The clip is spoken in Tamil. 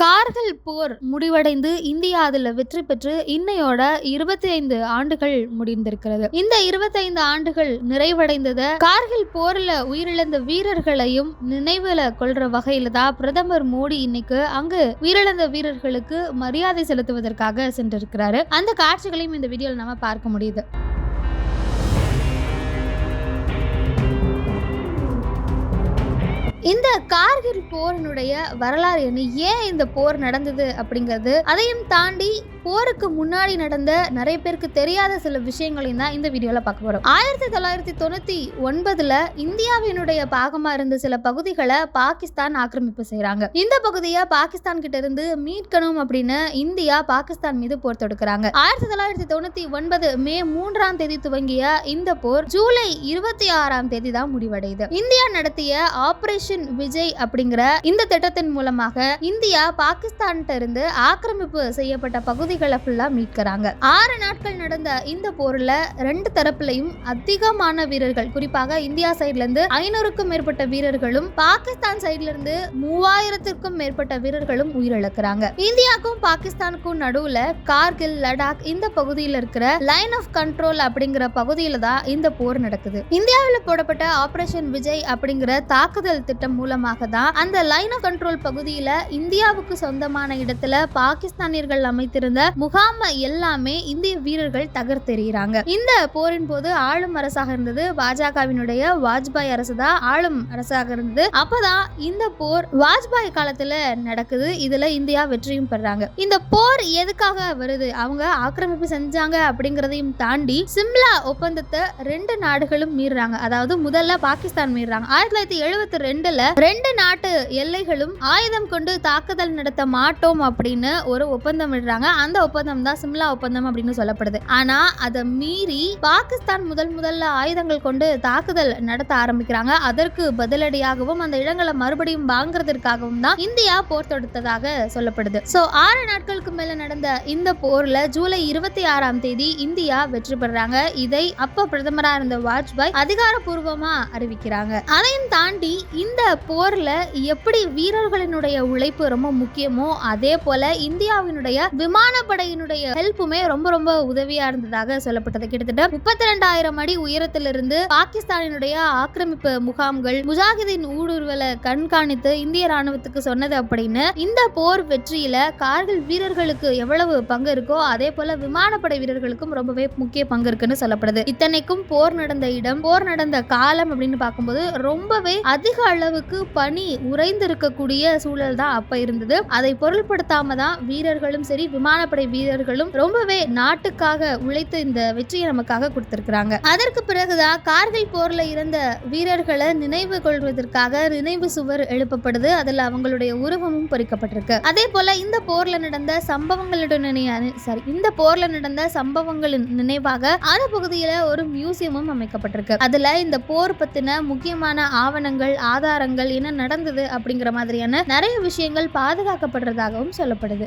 கார்கில் போர் முடிவடைந்து இந்தியா அதில் வெற்றி பெற்று இன்னையோட இருபத்தி ஐந்து ஆண்டுகள் முடிந்திருக்கிறது. இந்த இருபத்தி ஐந்து ஆண்டுகள் நிறைவடைந்தத கார்கில் போர்ல உயிரிழந்த வீரர்களையும் நினைவுல கொள்ற வகையில தான் பிரதமர் மோடி இன்னைக்கு அங்கு உயிரிழந்த வீரர்களுக்கு மரியாதை செலுத்துவதற்காக சென்றிருக்கிறாரு. அந்த காட்சிகளையும் இந்த வீடியோல நம்ம பார்க்க முடியுது. இந்த கார்கில் போரினுடைய வரலாறு என்ன? ஏன் இந்த போர் நடந்தது அப்படிங்கிறது? அதையும் தாண்டி போருக்கு முன்னாடி நடந்த நிறைய பேருக்கு தெரியாத சில விஷயங்களையும் தான் இந்த வீடியோவில் பார்க்க போகிறோம் ஆயிரத்தி தொள்ளாயிரத்தி தொண்ணூற்றி ஒன்பதில் இந்தியாவினுடைய பாகமாக இருந்த சில பகுதிகளை பாகிஸ்தான் ஆக்கிரமிப்பு செய்கிறாங்க இந்த பகுதியை பாகிஸ்தான் கிட்ட இருந்து மீட்கணும் அப்படின்னு இந்தியா பாகிஸ்தான் மீது போர் தொடுக்கிறாங்க. ஆயிரத்தி தொள்ளாயிரத்தி தொண்ணூற்றி ஒன்பது மே மூன்றாம் தேதி துவங்கிய இந்த போர் ஜூலை இருபத்தி ஆறாம் தேதி தான் முடிவடையுது. இந்தியா நடத்திய ஆபரேஷன் விஜய் அப்படிங்கிற இந்த திட்டத்தின் மூலமாக இந்தியா பாகிஸ்தான்கிட்ட இருந்து ஆக்கிரமிப்பு செய்யப்பட்ட பகுதி பகுதிகளை ஃபுல்லாக மீட்கிறாங்க. ஆறு நாட்கள் நடந்த இந்த போரில் ரெண்டு தரப்புலையும் அதிகமான வீரர்கள் குறிப்பாக இந்தியா சைட்லேருந்து ஐநூறுக்கும் மேற்பட்ட வீரர்களும் பாகிஸ்தான் சைட்லேருந்து மூவாயிரத்திற்கும் மேற்பட்ட வீரர்களும் உயிரிழக்கிறாங்க. இந்தியாவுக்கும் பாகிஸ்தானுக்கும் நடுவில் கார்கில் லடாக் இந்த பகுதியில் இருக்கிற லைன் ஆஃப் கண்ட்ரோல் அப்படிங்கிற பகுதியில தான் இந்த போர் நடக்குது. இந்தியாவில் போடப்பட்ட ஆபரேஷன் விஜய் அப்படிங்கிற தாக்குதல் திட்டம் மூலமாக தான் அந்த லைன் ஆஃப் கண்ட்ரோல் பகுதியில இந்தியாவுக்கு சொந்தமான இடத்துல பாகிஸ்தானியர்கள் அமைத்திருந்த முகாமை எல்லாமே இந்திய வீரர்கள் தகர்த்தெறிகிறாங்க இந்த போரின் போது ஆளும் அரசாக இருந்தது பாஜகவினுடைய வாஜ்பாய் அரசு தான் ஆளும் அரசாக இருந்தது அப்பதான் இந்த போர் வாஜ்பாய் காலத்துல நடக்குது. இதுல இந்தியா வெற்றியும் பெறாங்க. இந்த போர் எதுக்காக வருது? அவங்க ஆக்கிரமிப்பு செஞ்சாங்க அப்படிங்கறதையும் தாண்டி சிம்லா ஒப்பந்தத்தை ரெண்டு நாடுகளும் மீறுறாங்க. அதாவது முதல்ல பாகிஸ்தான் மீறாங்க ஆயிரத்தி தொள்ளாயிரத்தி எழுபத்தி ரெண்டுல ரெண்டு நாட்டு எல்லைகளும் ஆயுதம் கொண்டு தாக்குதல் நடத்த மாட்டோம் அப்படின்னு ஒரு ஒப்பந்தம் விடுறாங்க அந்த ஒப்பந்தம் தான் சிம்லா ஒப்பந்தம் அப்படின்னு சொல்லப்படுது. ஆனா அதை மீறி பாகிஸ்தான் முதல் முதல்ல ஆயுதங்கள் கொண்டு தாக்குதல் நடத்த ஆரம்பிக்கிறாங்க. அதற்கு பதிலடியாகவும் அந்த இடங்களை மறுபடியும் வாங்குறதற்காகவும் தான் இந்தியா போர் தொடுத்ததாக சொல்லப்படுது. சோ ஆறு நாட்களுக்கு மேல நடந்த இந்த போர்ல ஜூலை இருபத்தி ஆறாம் தேதி இந்தியா வெற்றி பெறாங்க. இதை அப்ப பிரதமரா இருந்த வாஜ்பாய் அதிகாரப்பூர்வமா அறிவிக்கிறாங்க. அதையும் தாண்டி இந்த போர்ல எப்படி வீரர்களினுடைய உழைப்பு ரொம்ப முக்கியமோ அதே போல இந்தியாவினுடைய விமானப்படையினுடைய ஹெல்ப்புமே ரொம்ப ரொம்ப உதவியா இருந்ததாக சொல்லப்பட்டது. கிட்டத்தட்ட முப்பத்தி ரெண்டாயிரம் அடி உயரத்திலிருந்து பாகிஸ்தானினுடைய ஆக்கிரமிப்பு முகாம்கள் முஜாஹிதீன் ஊடுருவலை கண்காணித்து இந்திய ராணுவத்துக்கு சொன்னது அப்படின்னு. இந்த போர் வெற்றியில கார்கில் வீரர்களுக்கு எவ்வளவு பங்கு இருக்கோ அதே போல விமானப்படை வீரர்களுக்கும் ரொம்பவே முக்கிய பங்கு இருக்குன்னு சொல்லப்படுது. இத்தனைக்கும் போர் நடந்த இடம் போர் நடந்த காலம் அப்படின்னு பார்க்கும்போது ரொம்பவே அதிக அளவுக்கு பனி உறைந்திருக்கக்கூடிய சூழல் தான் அப்ப இருந்தது. அதை பொருள்படுத்தாம தான் வீரர்களும் சரி விமானப்படை வீரர்களும் ரொம்பவே நாட்டுக்காக உழைத்து இந்த வெற்றியை நமக்காக கொடுத்திருக்கிறாங்க. அதற்கு பிறகுதான் கார்கில் போர்ல இருந்த வீரர்களை நினைவு கொள்வதற்காக நினைவு சுவர் எழுப்பப்படுது. அதுல அவங்களுடைய உருவமும் பொறிக்கப்பட்டிருக்கு. அதே போல இந்த போர்ல நடந்த சம்பவங்களுடன் சாரி இந்த போர்ல நடந்த சம்பவங்களின் நினைவாக அந்த பகுதியில ஒரு மியூசியமும் அமைக்கப்பட்டிருக்கு. அதுல இந்த போர் பத்தின முக்கியமான ஆவணங்கள் ஆதாரங்கள் என்ன நடந்தது அப்படிங்கிற மாதிரியான நிறைய விஷயங்கள் பாதுகாக்கப்படுறதாகவும் சொல்லப்படுது.